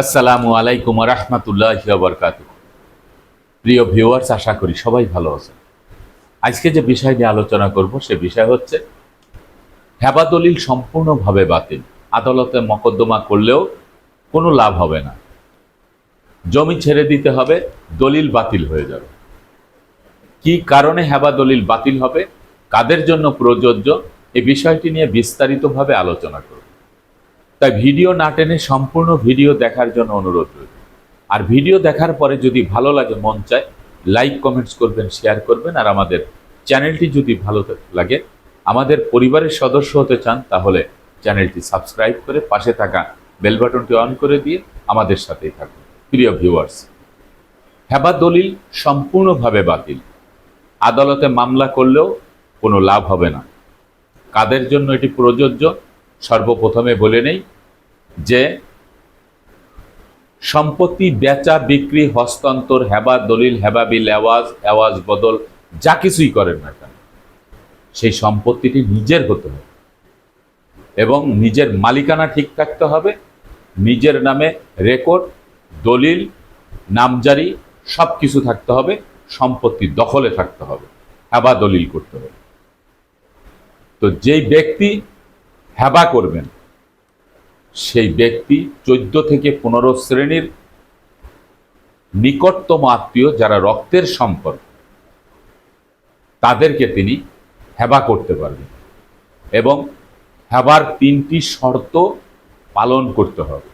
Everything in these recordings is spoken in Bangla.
আসসালামু আলাইকুম রহমতুল্লাহ বরকাত প্রিয় ভিউয়ার্স, আশা করি সবাই ভালো আছেন। আজকে যে বিষয় নিয়ে আলোচনা করব, সে বিষয় হচ্ছে হেবা দলিল সম্পূর্ণভাবে বাতিল। আদালতে মকদ্দমা করলেও কোনো লাভ হবে না। জমি ছেড়ে দিতে হবে, দলিল বাতিল হয়ে যাবে। কি কারণে হেবা দলিল বাতিল হবে, কাদের জন্য প্রযোজ্য এই বিষয়টি নিয়ে বিস্তারিতভাবে আলোচনা করব। তাই ভিডিও না টেনে সম্পূর্ণ ভিডিও দেখার জন্য অনুরোধ রইল। আর ভিডিও দেখার পরে যদি ভালো লাগে, মন চায়, লাইক, কমেন্টস করবেন, শেয়ার করবেন, আর আমাদের চ্যানেলটি যদি ভালো লাগে, আমাদের পরিবারের সদস্য হতে চান, তাহলে চ্যানেলটি সাবস্ক্রাইব করে পাশে থাকা বেল বাটনটি অন করে দিয়ে আমাদের সাথেই থাকুন। প্রিয় ভিউয়ার্স হেবা দলিল সম্পূর্ণভাবে বাতিল। আদালতে মামলা করলেও কোনো লাভ হবে না। কাদের জন্য এটি প্রযোজ্য? সর্বপ্রথমে বলে নেই যে, সম্পত্তি বেচা, বিক্রি, হস্তান্তর, হেবা, দলিল, হেবা, বিল আওয়াজ আওয়াজ বদল, যা কিছুই করেন না কেন, সেই সম্পত্তিটি নিজের হতে হবে এবং নিজের মালিকানা ঠিক থাকতে হবে, নিজের নামে রেকর্ড, দলিল, নামজারি সব কিছু থাকতে হবে, সম্পত্তি দখলে থাকতে হবে, হেবা, দলিল করতে হবে। তো যেই ব্যক্তি হেবা করবেন। সেই ব্যক্তি চোদ্দ থেকে পনেরো শ্রেণির নিকটতম আত্মীয় যারা রক্তের সম্পর্ক, তাদেরকে তিনি হেবা করতে পারবেন এবং হেবার তিনটি শর্ত পালন করতে হবে।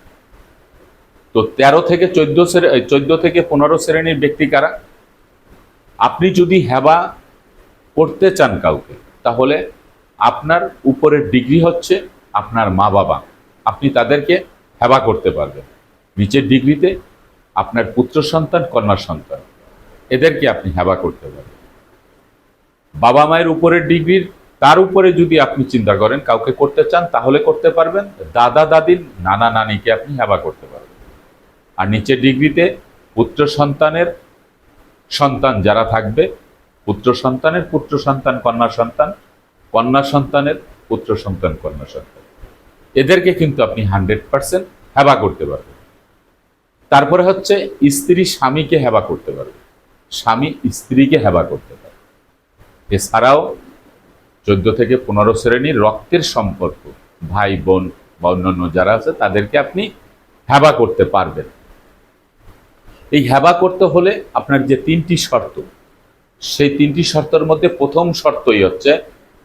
তো তেরো থেকে চোদ্দ চোদ্দ থেকে পনেরো শ্রেণির ব্যক্তি কারা? আপনি যদি হেবা করতে চান কাউকে, তাহলে আপনার উপরের ডিগ্রি হচ্ছে আপনার মা বাবা। আপনি তাদেরকে হেবা করতে পারবেন। নিচের ডিগ্রিতে আপনার পুত্র সন্তান, কন্যা সন্তান। এদেরকে আপনি হেবা করতে পারবেন। বাবা মায়ের উপরের ডিগ্রির তার উপরে যদি আপনি চিন্তা করেন, কাউকে করতে চান, তাহলে করতে পারবেন। দাদা, দাদির, নানা, নানিকে আপনি হেবা করতে পারবেন। আর নিচের ডিগ্রিতে পুত্র সন্তানের সন্তান যারা থাকবে, পুত্র সন্তানের পুত্র সন্তান, কন্যা সন্তান কন্যা সন্তানের, পুত্র সন্তান, কন্যা সন্তান। এদেরকে কিন্তু আপনি হান্ড্রেড পার্সেন্ট হেবা করতে পারবেন। তারপরে হচ্ছে স্ত্রী স্বামীকে হেবা করতে পারবে স্বামী স্ত্রীকে হেবা করতে পারবে এছাড়াও চোদ্দ থেকে পনেরো শ্রেণির রক্তের সম্পর্ক, ভাই, বোন বা অন্যান্য যারা আছে, তাদেরকে আপনি হেবা করতে পারবেন। এই হেবা করতে হলে আপনার যে তিনটি শর্ত, সেই তিনটি শর্তের মধ্যে প্রথম শর্তই হচ্ছে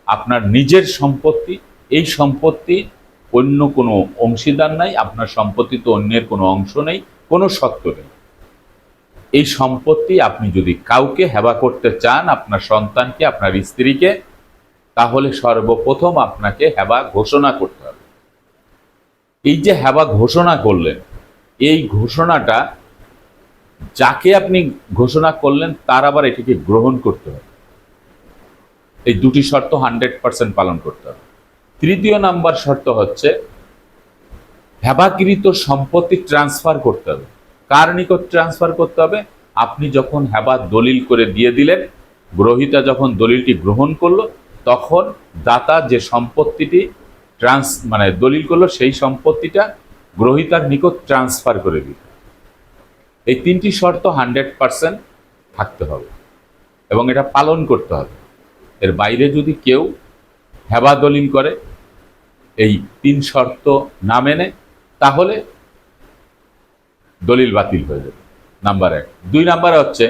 আপনার নিজের সম্পত্তি, এই সম্পত্তি অন্য কোনো অংশীদার নাই, আপনার সম্পত্তি তো অন্যের কোনো অংশ নেই, কোনো সত্য নেই। এই সম্পত্তি আপনি যদি কাউকে হেবা করতে চান, আপনার সন্তানকে, আপনার স্ত্রীকে, তাহলে সর্বপ্রথম আপনাকে হেবা ঘোষণা করতে হবে। এই যে হেবা ঘোষণা করলেন, এই ঘোষণাটা যাকে আপনি ঘোষণা করলেন, তার আবার এটিকে গ্রহণ করতে হবে। এই দুটি শর্ত হান্ড্রেড পার্সেন্ট পালন করতে হবে। তৃতীয় নাম্বার শর্ত হচ্ছে হেবাকৃত সম্পত্তি ট্রান্সফার করতে হবে। কার নিকট ট্রান্সফার করতে হবে? আপনি যখন হেবা দলিল করে দিয়ে দিলেন, গ্রহিতা যখন দলিলটি গ্রহণ করল, তখন দাতা যে সম্পত্তিটি ট্রান্স মানে দলিল করল, সেই সম্পত্তিটা গ্রহিতার নিকট ট্রান্সফার করে দিতে এই তিনটি শর্ত হান্ড্রেড পার্সেন্ট থাকতে হবে এবং এটা পালন করতে হবে। এর বাইরে যদি কেউ হেবা দলিল করে, এই তিন শর্ত না মেনে, তাহলে দলিল বাতিল হয়ে যাবে। নাম্বার এক। দুই নাম্বার হচ্ছে,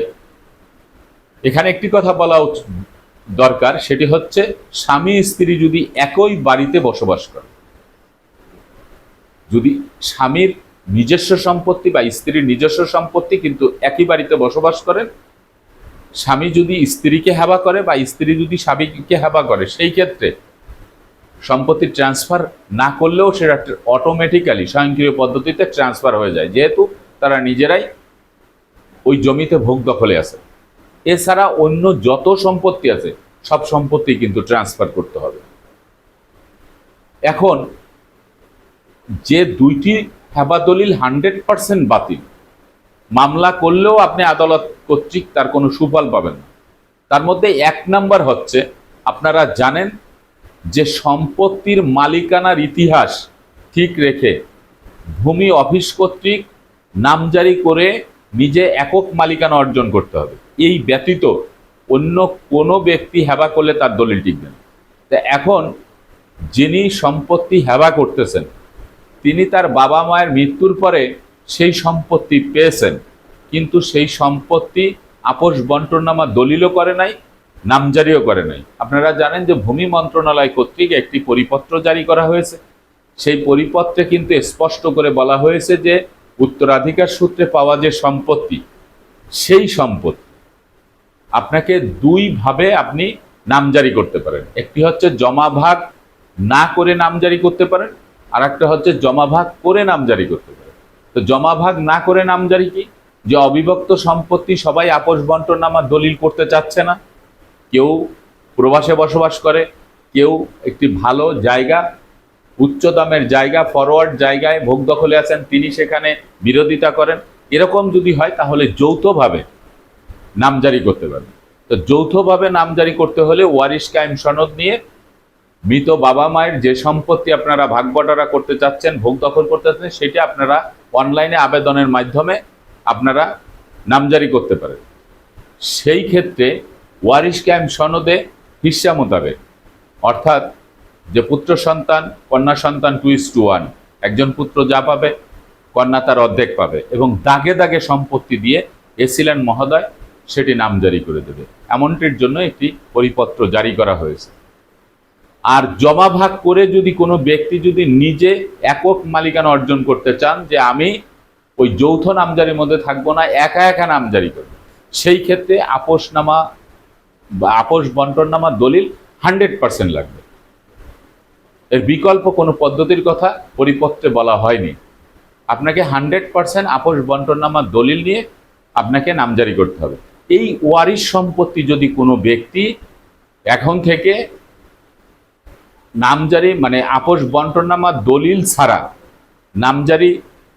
এখানে একটি কথা বলা দরকার, সেটি হচ্ছে স্বামী স্ত্রী যদি একই বাড়িতে বসবাস করে, যদি স্বামীর নিজস্ব সম্পত্তি বা স্ত্রীর নিজস্ব সম্পত্তি কিন্তু একই বাড়িতে বসবাস করেন স্বামী যদি স্ত্রীকে হেবা করে বা স্ত্রী যদি স্বামীকে হেবা করে, সেই ক্ষেত্রে সম্পত্তি ট্রান্সফার না করলেও সেটা অটোমেটিক্যালি স্বয়ংক্রিয় পদ্ধতিতে ট্রান্সফার হয়ে যায়। যেহেতু তারা নিজেরাই ওই জমিতে ভোগ দখলে আছে। এছাড়া অন্য যত সম্পত্তি আছে, সব সম্পত্তি কিন্তু ট্রান্সফার করতে হবে। এখন যে দুইটি হেবা দলিল হান্ড্রেড পার্সেন্ট বাতিল মামলা করলেও আপনি আদালত কর্তৃক তার কোনো সুফল পাবেন না। তার মধ্যে এক নাম্বার হচ্ছে, আপনারা জানেন যে সম্পত্তির মালিকানার ইতিহাস ঠিক রেখে ভূমি অফিস কর্তৃক নামজারি করে নিজে একক মালিকানা অর্জন করতে হবে। এই ব্যতীত অন্য কোনো ব্যক্তি হেবা করলে তার দলিল টিকবে না। তা এখন যিনি সম্পত্তি হেবা করতেছেন, তিনি তার বাবা মায়ের মৃত্যুর পরে সেই সম্পত্তি পেয়েছেন। কিন্তু সেই সম্পত্তি আপোষ বন্টনামা দলিলও করে নাই, নামজারিও করে নাই। আপনারা জানেন যে ভূমি মন্ত্রণালয় কর্তৃক একটি পরিপত্র জারি করা হয়েছে। সেই পরিপত্রে কিন্তু স্পষ্ট করে বলা হয়েছে যে উত্তরাধিকার সূত্রে পাওয়া যে সম্পত্তি, সেই সম্পত্তি আপনাকে দুইভাবে আপনি নামজারি করতে পারেন। একটি হচ্ছে জমা ভাগ না করে নামজারি করতে পারেন আর একটা হচ্ছে জমা ভাগ করে নামজারি করতে পারেন। তো জমা ভাগ না করে নামজারি কি? যে অবিভক্ত সম্পত্তি সবাই আপোষ বন্টনামা দলিল করতে চাচ্ছে না। কেউ প্রবাসে বসবাস করে, কেউ একটি ভালো জায়গা, উচ্চ দামের জায়গা ফরওয়ার্ড জায়গায় ভোগ দখলে আছেন, তিনি সেখানে বিরোধিতা করেন। এরকম যদি হয়, তাহলে যৌথভাবে নামজারি করতে পারবেন। তো যৌথভাবে নামজারি করতে হলে ওয়ারিশ কায়েম সনদ নিয়ে মৃত বাবা মায়ের যে সম্পত্তি আপনারা ভাগ বটারা করতে চাচ্ছেন, ভোগ দখল করতে চাচ্ছেন, সেটা আপনারা অনলাইনে আবেদনের মাধ্যমে আপনারা নামজারি করতে পারেন। সেই ক্ষেত্রে ওয়ারিশ ক্যাম্প সনদে হিস্সা মোতাবেক, অর্থাৎ যে পুত্র সন্তান, কন্যা সন্তান টু ইস টু ওয়ান একজন পুত্র যা পাবে, কন্যা তার অর্ধেক পাবে এবং দাগে দাগে সম্পত্তি দিয়ে এসিলেন মহোদয় সেটি নামজারি করে দেবে। এমনটির জন্য একটি পরিপত্র জারি করা হয়েছে। আর জমা ভাগ করে যদি কোনো ব্যক্তি যদি নিজে একক মালিকানা অর্জন করতে চান যে আমি ওই যৌথ নামজারির মধ্যে থাকব না, একা একা নামজারি করব, সেই ক্ষেত্রে আপোষনামা বা আপোষ বন্টননামা দলিল হান্ড্রেড পার্সেন্ট লাগবে। এর বিকল্প কোনো পদ্ধতির কথা পরিপত্রে বলা হয়নি। আপনাকে হান্ড্রেড পার্সেন্ট আপোষ বন্টননামা দলিল নিয়ে আপনাকে নামজারি করতে হবে। এই ওয়ারিশ সম্পত্তি যদি কোনো ব্যক্তি এখন থেকে নামজারি মানে আপোষ বন্টননামা দলিল ছাড়া নামজারি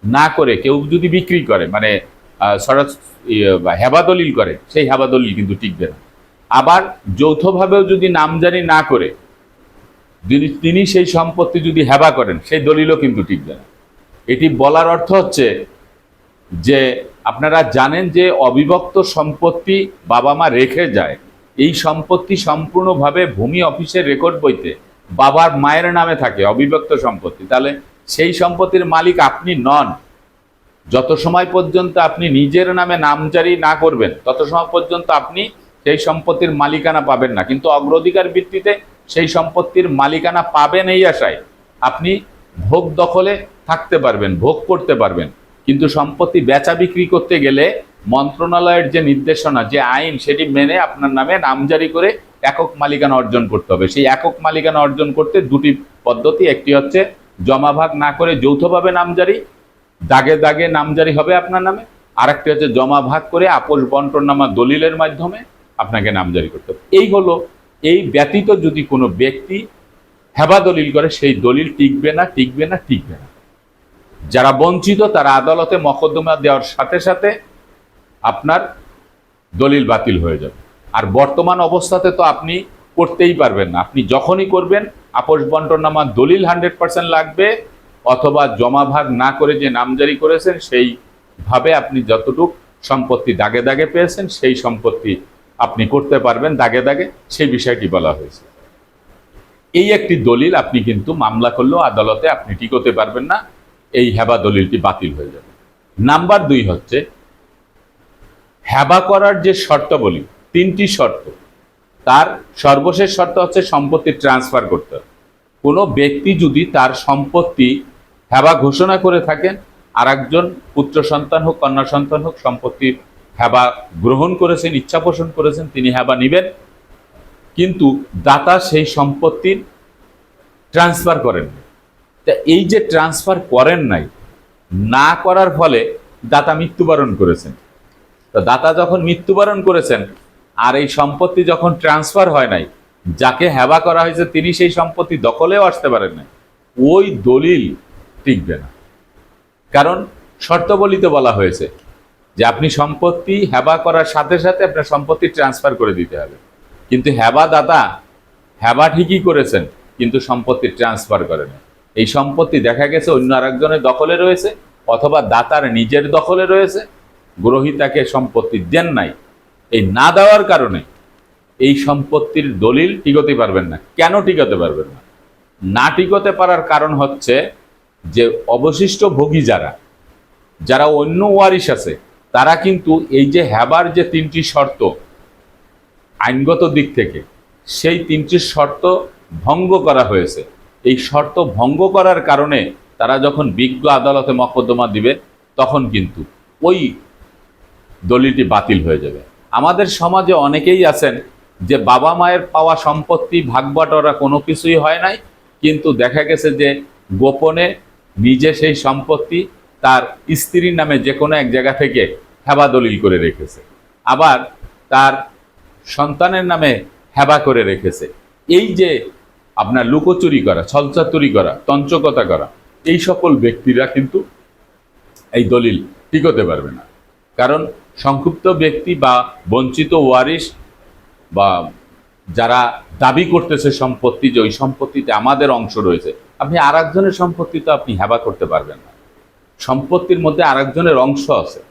না করে কেউ যদি বিক্রি করে মানে সরাস হেবা দলিল করে, সেই হেবা দলিল কিন্তু টিকবে না। আবার যৌথভাবেও যদি নামজারি না করে যিনি তিনি সেই সম্পত্তি যদি হেবা করেন, সেই দলিলও কিন্তু টিকবে না। এটি বলার অর্থ হচ্ছে যে, আপনারা জানেন যে অবিভক্ত সম্পত্তি বাবা মা রেখে যায়। এই সম্পত্তি সম্পূর্ণভাবে ভূমি অফিসের রেকর্ড বইতে বাবার মায়ের নামে থাকে, অবিভক্ত সম্পত্তি। তাহলে সেই সম্পত্তির মালিক আপনি নন। যত সময় পর্যন্ত আপনি নিজের নামে নামজারি না করবেন, তত সময় পর্যন্ত আপনি সেই সম্পত্তির মালিকানা পাবেন না। কিন্তু অগ্রাধিকার ভিত্তিতে সেই সম্পত্তির মালিকানা পাবেন এই আশায়। আপনি ভোগ দখলে থাকতে পারবেন, ভোগ করতে পারবেন। কিন্তু সম্পত্তি বেচা বিক্রি করতে গেলে মন্ত্রণালয়ের যে নির্দেশনা, যে আইন, সেটি মেনে আপনার নামে নামজারি করে একক মালিকানা অর্জন করতে হবে। সেই একক মালিকানা অর্জন করতে দুটি পদ্ধতি, একটি হচ্ছে জমা ভাগ না করে যৌথভাবে নামজারি, দাগে দাগে নামজারি হবে আপনার নামে। আরেকটি হচ্ছে জমা ভাগ করে আপোষ বন্টনামা দলিলের মাধ্যমে আপনাকে নামজারি করতে হবে। এই হলো, এই ব্যতীত যদি কোনো ব্যক্তি হেবা দলিল করে, সেই দলিল টিকবে না টিকবে না টিকবে না। যারা বঞ্চিত, তারা আদালতে মকদ্দমা দেওয়ার সাথে সাথে আপনার দলিল বাতিল হয়ে যাবে। আর বর্তমান অবস্থাতে তো আপনি করতেই পারবেন না। আপনি যখনই করবেন, আপোষ বন্টনামা দলিল হান্ড্রেড পার্সেন্ট লাগবে, অথবা জমা ভাগ না করে যে নামজারি করেছেন, সেইভাবে আপনি যতটুক সম্পত্তি দাগে দাগে পেয়েছেন, সেই সম্পত্তি আপনি করতে পারবেন দাগে দাগে, সেই বিষয়টি বলা হয়েছে। এই একটি দলিল আপনি কিন্তু মামলা করলেও আদালতে আপনি টিকোতে পারবেন না, এই হেবা দলিলটি বাতিল হয়ে যাবে। নাম্বার দুই হচ্ছে, হেবা করার যে শর্তাবলী তিনটি শর্ত। তার সর্বশেষ শর্ত হচ্ছে সম্পত্তি ট্রান্সফার করতে কোনো ব্যক্তি যদি তার সম্পত্তি হেবা ঘোষণা করে থাকেন আর একজন পুত্র সন্তান হোক, কন্যা সন্তান হোক, সম্পত্তি হেবা গ্রহণ করেছেন, ইচ্ছা পোষণ করেছেন, তিনি হেবা নিবেন, কিন্তু দাতা সেই সম্পত্তির ট্রান্সফার করেন। তা এই যে ট্রান্সফার করেন নাই, না করার ফলে দাতা মৃত্যুবরণ করেছেন। তো দাতা যখন মৃত্যুবরণ করেছেন আর এই সম্পত্তি যখন ট্রান্সফার হয় নাই, যাকে হেবা করা হয়েছে তিনি সেই সম্পত্তি দখলেও আসতে পারেন না ওই দলিল টিকবে না। কারণ শর্তাবলীতে বলা হয়েছে যে আপনি সম্পত্তি হেবা করার সাথে সাথে আপনার সম্পত্তি ট্রান্সফার করে দিতে হবে। কিন্তু হেবা দাতা হেবা ঠিকই করেছেন, কিন্তু সম্পত্তি ট্রান্সফার করেন এই সম্পত্তি দেখা গেছে অন্য আরেকজনের দখলে রয়েছে, অথবা দাতার নিজের দখলে রয়েছে গ্রহিতাকে সম্পত্তি দেন নাই। এই না দেওয়ার কারণে এই সম্পত্তির দলিল টিকতে পারবেন না। কেন টিকাতে পারবেন না? না টিকতে পারার কারণ হচ্ছে যে অবশিষ্ট ভোগী যারা যারা অন্য ওয়ারিশ আছে, তারা কিন্তু এই যে হ্যাবার যে তিনটি শর্ত আইনগত দিক থেকে, সেই তিনটি শর্ত ভঙ্গ করা হয়েছে। এই শর্ত ভঙ্গ করার কারণে তারা যখন বিজ্ঞ আদালতে মকদ্দমা দিবে, তখন কিন্তু ওই দলিলটি বাতিল হয়ে যাবে। আমাদের সমাজে অনেকেই আছেন যে বাবা মায়ের পাওয়া সম্পত্তি ভাগবাটোয়ারা কোনো কিছুই হয় নাই। কিন্তু দেখা গেছে যে গোপনে নিজে সেই সম্পত্তি তার স্ত্রীর নামে যে কোনো এক জায়গা থেকে হেবা দলিল করে রেখেছে। আবার তার সন্তানের নামে হেবা করে রেখেছে। এই যে আপনার লুকোচুরি করা ছলচাতুরি করা তঞ্চকতা করা, এই সকল ব্যক্তিরা কিন্তু এই দলিল টিকতে পারবে না। কারণ সংক্ষিপ্ত ব্যক্তি বা বঞ্চিত ওয়ারিশ বা যারা দাবি করতেছে সম্পত্তি যে ওই সম্পত্তিতে আমাদের অংশ রয়েছে, আপনি আর একজনের সম্পত্তি তো আপনি হেবা করতে পারবেন না। সম্পত্তির মধ্যে আর একজনের অংশ আছে।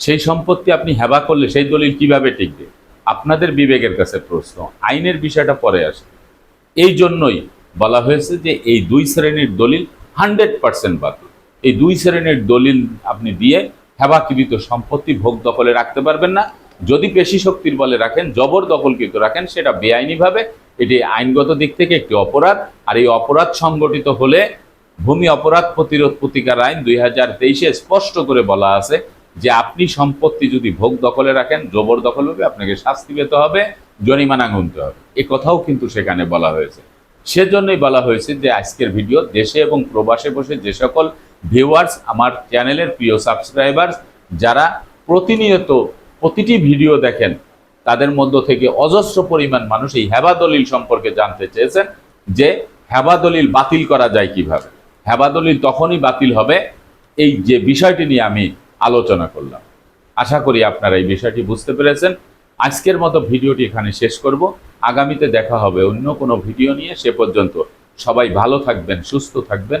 সেই সম্পত্তি আপনি হেবা করলে সেই দলিল কীভাবে টিকবে? আপনাদের বিবেকের কাছে প্রশ্ন, আইনের বিষয়টা পরে আসে। এই জন্যই বলা হয়েছে যে এই দুই শ্রেণির দলিল হান্ড্রেড পার্সেন্ট বাতিল। এই দুই শ্রেণির দলিল আপনি দিয়ে হেবাকৃত সম্পত্তি ভোগ দখলে রাখতে পারবেন না। যদি পেশি শক্তির বলে রাখেন, জবর দখলকৃত রাখেন, সেটা বেআইনিভাবে, এটি আইনগত দিক থেকে একটি অপরাধ। আর এই অপরাধ সংগঠিত হলে ভূমি অপরাধ প্রতিরোধ প্রতিকার আইন দুই হাজার তেইশে স্পষ্ট করে বলা আছে যে আপনি সম্পত্তি যদি ভোগ দখলে রাখেন, জবর দখল হবে, আপনাকে শাস্তি পেতে হবে, জরিমানা গুনতে হবে। এ কথাও কিন্তু সেখানে বলা হয়েছে। সেজন্যই বলা হয়েছে যে আজকের ভিডিও দেশে এবং প্রবাসে বসে যে সকল ভিউয়ার্স আমার চ্যানেলের প্রিয় সাবস্ক্রাইবার্স যারা প্রতিনিয়ত প্রতিটি ভিডিও দেখেন, তাদের মধ্য থেকে অজস্র পরিমাণ মানুষ এই হেবা দলিল সম্পর্কে জানতে চেয়েছেন যে হেবা দলিল বাতিল করা যায় কীভাবে। হেবা দলিল তখনই বাতিল হবে এই যে বিষয়টি নিয়ে আমি আলোচনা করলাম। আশা করি আপনারা এই বিষয়টি বুঝতে পেরেছেন। আজকের মতো ভিডিওটি এখানে শেষ করব। আগামীতে দেখা হবে অন্য কোনো ভিডিও নিয়ে। সে পর্যন্ত সবাই ভালো থাকবেন, সুস্থ থাকবেন।